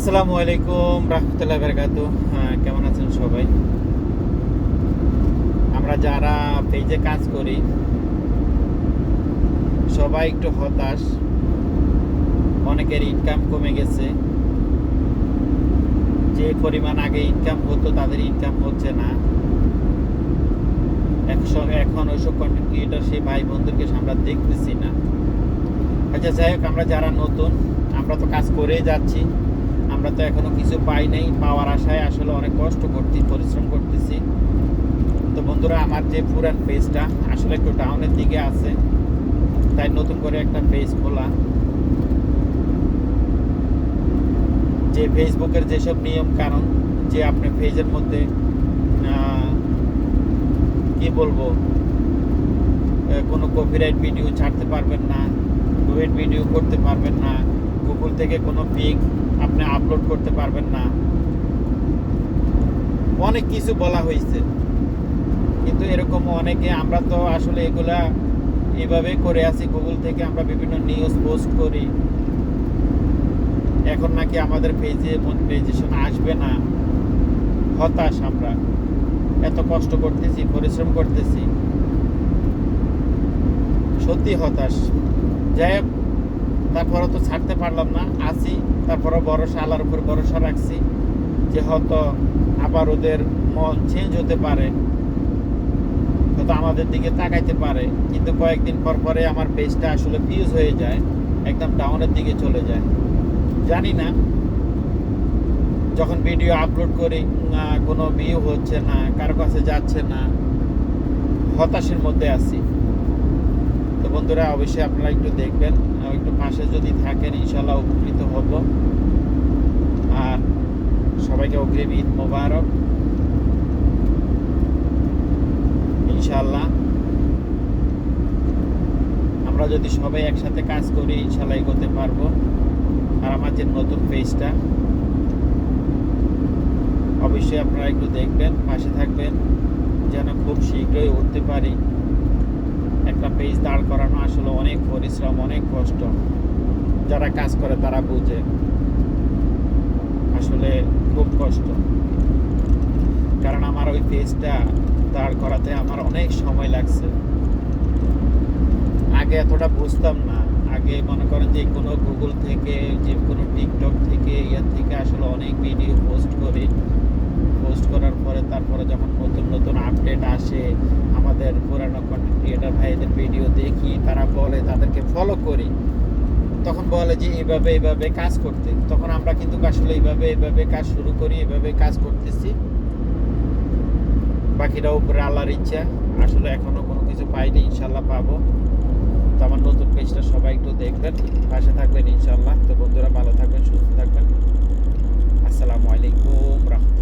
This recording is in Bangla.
আসসালামু আলাইকুম, রহমতুল্লাহ বরকাত কেমন আছেন সবাই? আমরা যারা পেজে কাজ করি, সবাই একটু হতাশ। অনেকের ইনকাম কমে গেছে। যে পরিমাণ আগে ইনকাম হতো, তাদের ইনকাম হচ্ছে না। এখন ওইসব কন্টেন্ট ক্রিয়েটার সেই ভাই বোনদেরকে আমরা দেখতেছি না। আচ্ছা যাই হোক, আমরা যারা নতুন, আমরা তো কাজ করেই যাচ্ছি। আমরা তো এখনও কিছু পাই নাই, পাওয়ার আশায় আসলে অনেক কষ্ট করতে পরিশ্রম করতেছি। তো বন্ধুরা, আমার যে পুরান পেজটা আসলে একটু ডাউনের দিকে আছে, তাই নতুন করে একটা পেজ খোলা। যে ফেসবুকের যেসব নিয়ম কানুন যে আপনি পেজের মধ্যে কি বলব কোনো কপিরাইট ভিডিও ছাড়তে পারবেন না ডুয়েট ভিডিও করতে পারবেন না গুগল থেকে কোনো পিক আপনি আপলোড করতে পারবেন না। অনেক কিছু বলা হয়েছে। কিন্তু এরকম অনেকে, আমরা তো আসলে এগুলা এইভাবে করে আছি। গুগল থেকে আমরা বিভিন্ন নিউজ পোস্ট করি। এখন নাকি আমাদের পেজে মনিটাইজেশন আসবে না। হতাশ আমরা। এত কষ্ট করতেছি, পরিশ্রম করতেছি। সত্যি হতাশ। যাই হোক তারপরে তো ছাড়তে পারলাম না। আসি তারপরে ভরসা, আল্লাহর উপর ভরসা রাখছি যে হয়তো আবার ওদের মন চেঞ্জ হতে পারে, হয়তো আমাদের দিকে তাকাইতে পারে। কিন্তু কয়েকদিন পর পরে আমার পেজটা আসলে ফিউজ হয়ে যায়, একদম ডাউনের দিকে চলে যায়। জানি না, যখন ভিডিও আপলোড করি কোনো ভিউ হচ্ছে না, কারও কাছে যাচ্ছে না, হতাশের মধ্যে আছি। তো বন্ধুরা, অবশ্যই আপনারা একটু দেখবেন, একটু যদি থাকেন ইনশাল্লাহ উপকৃত হব। আর সবাইকে অগ্রিম ঈদ মোবারক। ইনশাল্লাহ আমরা যদি সবাই একসাথে কাজ করি ইনশাল্লাহ এগোতে পারব। আর আমার যে নতুন পেজটা, অবশ্যই আপনারা একটু দেখবেন, পাশে থাকবেন, যেন খুব শীঘ্রই উঠতে পারি। একটা পেজ দাঁড় করানো আসলে অনেক পরিশ্রম, অনেক কষ্ট। যারা কাজ করে তারা বুঝে। আসলে খুব কষ্ট। কারণ আমার ওই পেজটা দাঁড় করাতে আমার অনেক সময় লাগছে। আগে এতটা বুঝতাম না। আগে মনে করেন যে কোনো গুগল থেকে, যে কোনো টিকটক থেকে, ইয়ার থেকে আসলে অনেক ভিডিও পোস্ট করি। পোস্ট করার পরে তারপরে যখন নতুন নতুন আপডেট আসে, আমাদের পুরানো কন্টেন্ট ক্রিয়েটার ভাইদের ভিডিও দেখি, তারা বলে, তাদেরকে ফলো করি। তখন বলে যে এভাবে এভাবে কাজ করতে। তখন আমরা কিন্তু আসলে এইভাবে এভাবে কাজ শুরু করি, এভাবে কাজ করতেছি। বাকিটা উপরে আল্লাহর ইচ্ছা। আসলে এখনও কোনো কিছু পাইনি ইনশাল্লাহ পাবো। তো আমার নতুন পেজটা সবাই একটু দেখবেন, পাশে থাকবেন ইনশাল্লাহ তো বন্ধুরা ভালো থাকবেন, সুস্থ থাকবেন। আসসালামু আলাইকুম রহমতুল্লাহ।